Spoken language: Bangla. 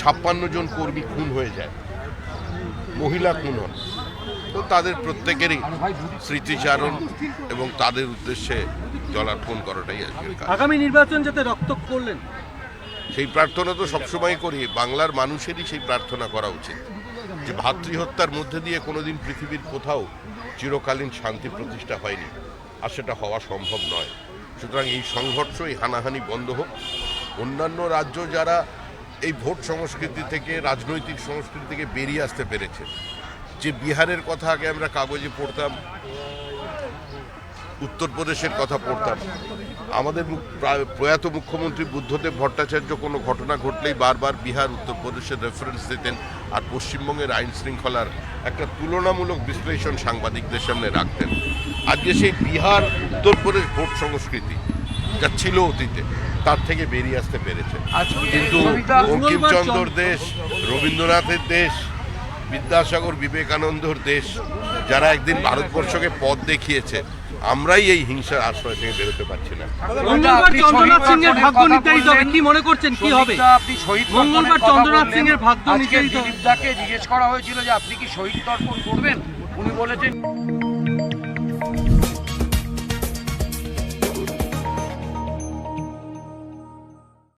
ছাপ্পান্ন জন কর্মী খুন হয়ে যায়। মহিলা খুন হন। তো তাদের প্রত্যেকেরই স্মৃতিচারণ এবং তাদের উদ্দেশ্যে জলার্পণ করাটাই আজকের আগামী নির্বাচন যাতে রক্ত করলেন। সেই প্রার্থনা তো সবসময় করি। বাংলার মানুষেরই সেই প্রার্থনা করা উচিত। যে ভাতৃহত্যার মধ্যে দিয়ে কোনোদিন পৃথিবীর কোথাও চিরকালীন শান্তি প্রতিষ্ঠা হয়নি আর সেটা হওয়া সম্ভব নয়। সুতরাং এই সংঘর্ষ এই হানাহানি বন্ধ হোক। অন্যান্য রাজ্য যারা এই ভোট সংস্কৃতি থেকে, রাজনৈতিক সংস্কৃতি থেকে বেরিয়ে আসতে পেরেছে। যে বিহারের কথা আগে আমরা কাগজে পড়তাম, উত্তরপ্রদেশের কথা পড়তাম। আমাদের প্রয়াত মুখ্যমন্ত্রী বুদ্ধদেব ভট্টাচার্য কোনো ঘটনা ঘটলেই বারবার বিহার, উত্তরপ্রদেশের রেফারেন্স দিতেন আর পশ্চিমবঙ্গের আইন শৃঙ্খলার একটা তুলনামূলক বিশ্লেষণ সাংবাদিকদের সামনে রাখতেন। আজকে সেই বিহার, উত্তরপ্রদেশ ভোট সংস্কৃতি যা ছিল অতীতে তার থেকে বেরিয়ে আসতে পেরেছে। কিন্তু বঙ্কিমচন্দ্র দেশ রবীন্দ্রনাথের দেশ বিদ্যাসাগর বিবেকানন্দর দেশ যারা একদিন ভারতবর্ষকে পথ দেখিয়েছে আমরাই এই হিংসার আশ্রয় থেকে বেরোতে পারছি না। আপনি চন্দ্রনাথ শহীদ সিং এর ভাগ্য নির্ধারিত হবে। কি মনে করছেন? কি হবে? শ্রমিকরা আপনি শহীদ মঙ্গলবার চন্দ্রনাথ সিং এর ভাগ্য নির্ধারিত দিলীপদাকে জিজ্ঞেস করা হয়েছিল যে আপনি কি শহীদ তর্পণ করবেন? উনি বলেছেন